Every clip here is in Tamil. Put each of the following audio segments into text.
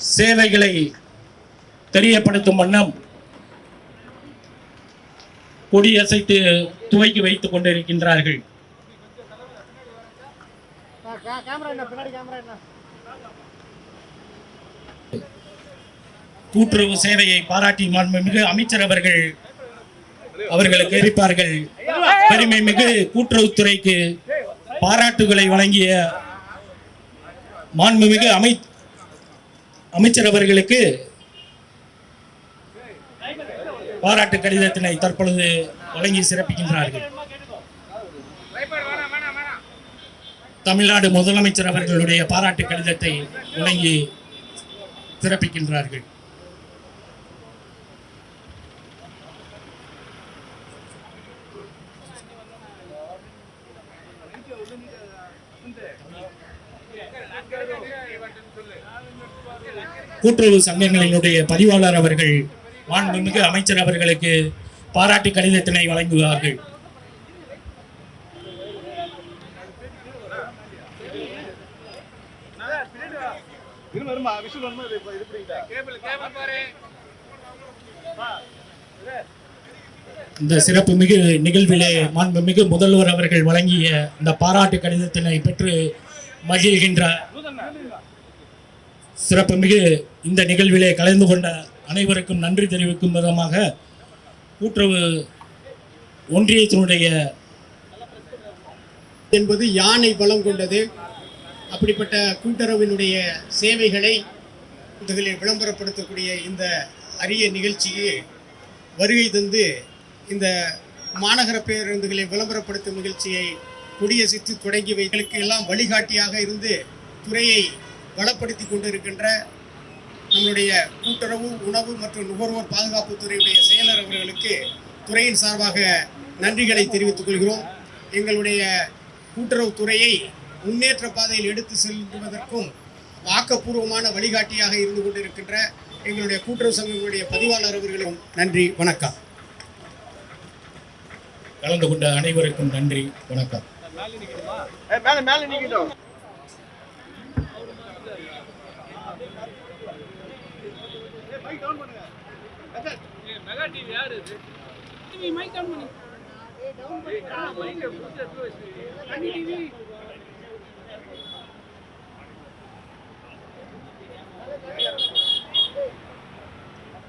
சேவைகளை தெரியப்படுத்தும் வண்ணம் கொடியசைத்து துவக்கி வைத்துக் கொண்டிருக்கின்றார்கள். கூட்டுறவு சேவையை பாராட்டி மாண்புமிகு அமைச்சர் அவர்கள் அவர்களுக்கு எரிப்பார்கள் பெருமை மிகு கூட்டுறவுத்துறைக்கு பாராட்டுகளை வழங்கிய மாண்புமிகு அமை அமைச்சர் அவர்களுக்கு பாராட்டு கடிதத்தினை தற்பொழுது வழங்கி சிறப்பிக்கின்றார்கள். தமிழ்நாடு முதலமைச்சர் அவர்களுடைய பாராட்டு கடிதத்தை வழங்கி சிறப்பிக்கின்றார்கள். கூட்டுறவு சங்கங்களினுடைய பதிவாளர் அவர்கள் மாண்புமிகு அமைச்சர் அவர்களுக்கு பாராட்டு கடிதத்தினை வழங்குவார்கள். இந்த சிறப்பு மிகு நிகழ்விலே மாண்புமிகு முதல்வர் அவர்கள் வழங்கிய இந்த பாராட்டு கடிதத்தினை பெற்று மகிழ்கின்ற சிறப்பு மிகு இந்த நிகழ்விலே கலந்து கொண்ட அனைவருக்கும் நன்றி தெரிவிக்கும் விதமாக கூட்டுறவு ஒன்றியத்தினுடைய என்பது யானை பலம் கொண்டது. அப்படிப்பட்ட கூட்டுறவினுடைய சேவைகளை முதலில் விளம்பரப்படுத்தக்கூடிய இந்த அரிய நிகழ்ச்சிக்கு வருகை தந்து இந்த மாநகர பேருந்துகளை விளம்பரப்படுத்தும் நிகழ்ச்சியை கொடியசித்து தொடங்கி வைகளுக்கு எல்லாம் வழிகாட்டியாக இருந்து துறையை வளப்படுத்தி கொண்டிருக்கின்ற நம்மளுடைய கூட்டுறவு உணவு மற்றும் நுகர்வோர் பாதுகாப்பு துறையுடைய செயலர் அவர்களுக்கு துறையின் சார்பாக நன்றிகளை தெரிவித்துக் கொள்கிறோம். எங்களுடைய கூட்டுறவு துறையை முன்னேற்ற பாதையில் எடுத்து செல்வதற்கும் ஆக்கப்பூர்வமான வழிகாட்டியாக இருந்து கொண்டிருக்கின்ற எங்களுடைய கூட்டுறவு சங்கங்களுடைய பதிவாளர் அவர்களுக்கும் நன்றி வணக்கம். கலந்து கொண்ட அனைவருக்கும் நன்றி வணக்கம் மேல மேல நிக்கிட்டோம் மெகா டிவி யாரு இது? டிவி மைக் ஆன் பண்ணு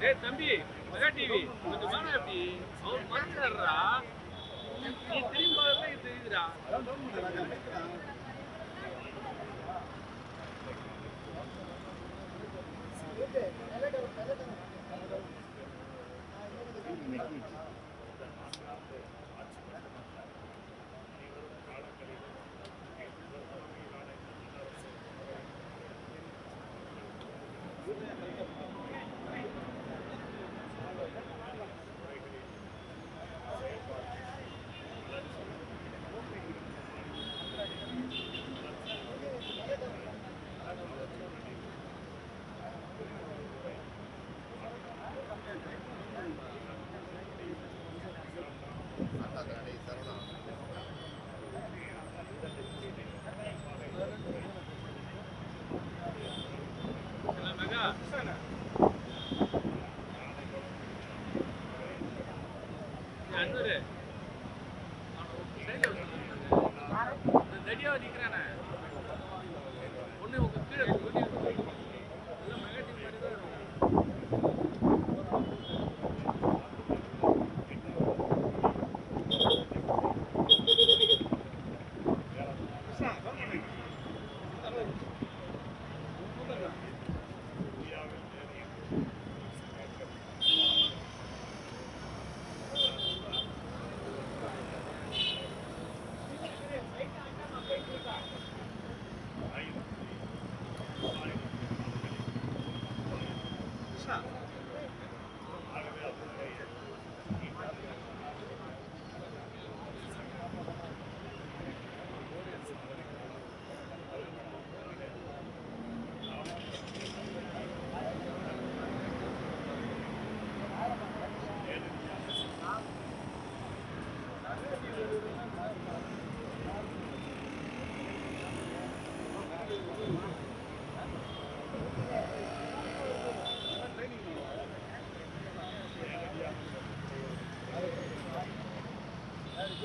டேய் தம்பி மெகா டிவி. கொஞ்சம் வேணா எப்படி அவர் மறந்துடுறா நீ திரும்பி பார்த்தா இது தெரியுதுடா எல்லாம் மெகா அன்னூரு ரெடியாக நிற்கிறானே ஒன்று உங்க கீழே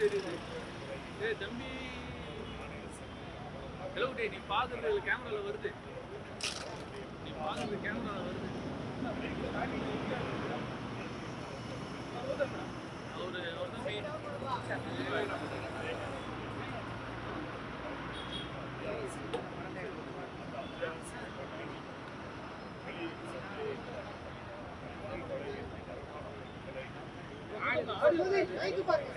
தெரியுது ஏய் தம்பி ஹலோ நீ பார்க்குறது கேமராவில் வருது நீ பார்க்குறது கேமரால வருது அவரு அவர் தான் பாருங்க.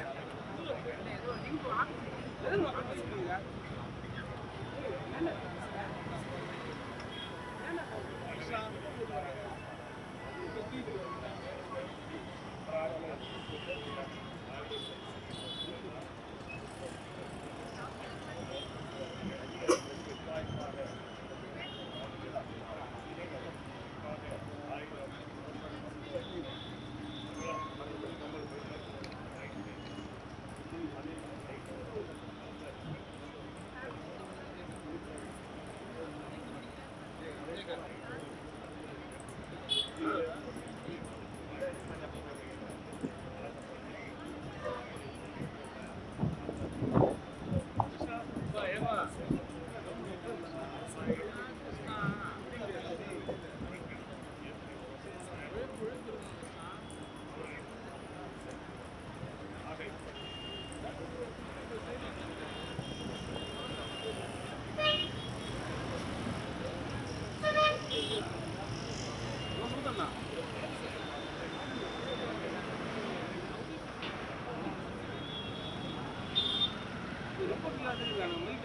மெயின்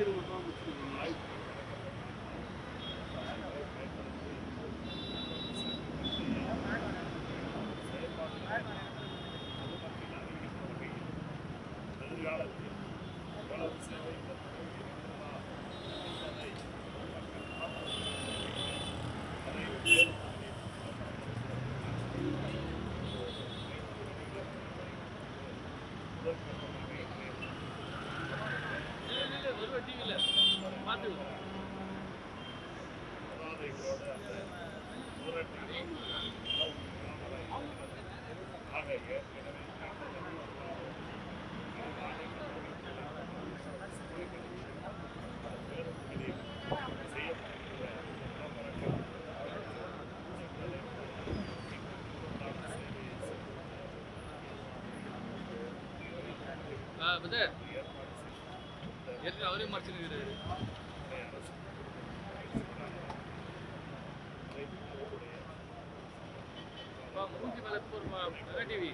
வருவ டிவியில் பார்த்து பதர் ஏற்கனவே அவரே மறைச்சிருக்கிறாரு? மூஞ்சி மேலே போடுமா டிவி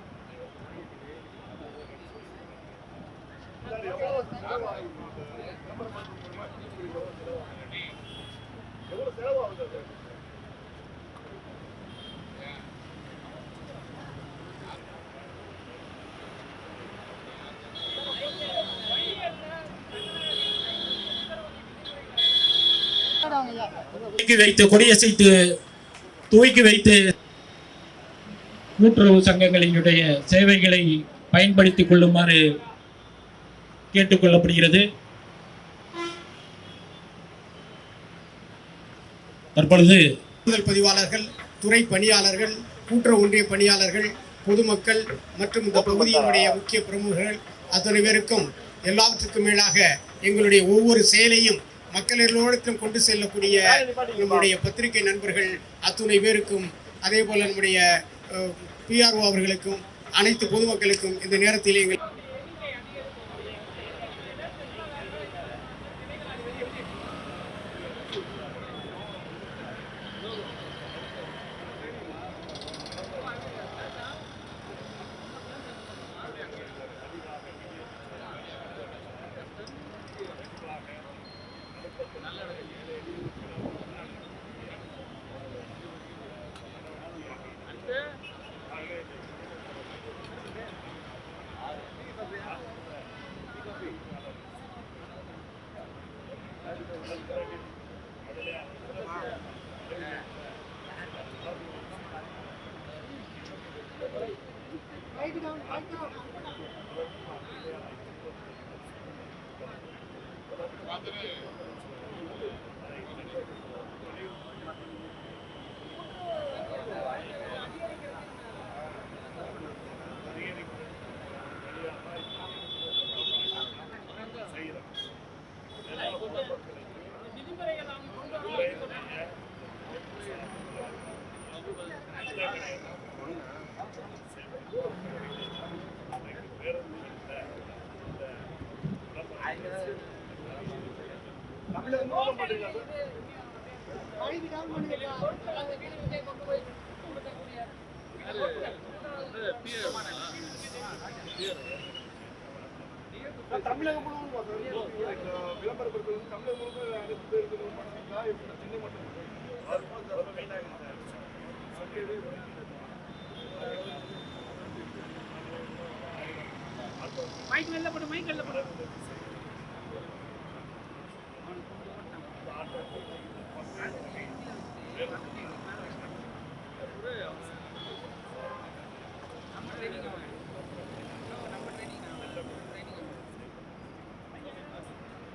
செலவாகுது தூக்கி வைத்து கொடியசைத்து தூக்கி வைத்து கூட்டுறவு சங்கங்களினுடைய சேவைகளை பயன்படுத்திக் கொள்ளுமாறு கேட்டுக்கொள்ளப்படுகிறது தற்பொழுது தேர்தல் பதிவாளர்கள் துறை பணியாளர்கள் கூட்டுறவு ஒன்றிய பணியாளர்கள் பொதுமக்கள் மற்றும் இந்த பகுதியினுடைய முக்கிய பிரமுகர்கள் அத்தனை பேருக்கும் எல்லாவற்றுக்கும் மேலாக எங்களுடைய ஒவ்வொரு செயலையும் மக்கள் எல்லோருக்கும் கொண்டு செல்லக்கூடிய நம்முடைய பத்திரிகை நண்பர்கள் அத்துணை பேருக்கும் அதே போல நம்முடைய பிஆர்ஓ அவர்களுக்கும் அனைத்து பொதுமக்களுக்கும் இந்த நேரத்தில் எங்கள் தமிழகம் முழுவதும் போட்டிருக்கா தமிழகம் முழுவதும் அனைத்து பேருக்கு சென்னை மட்டும் மைக் வெளில போடு மைக் வெளில போடு.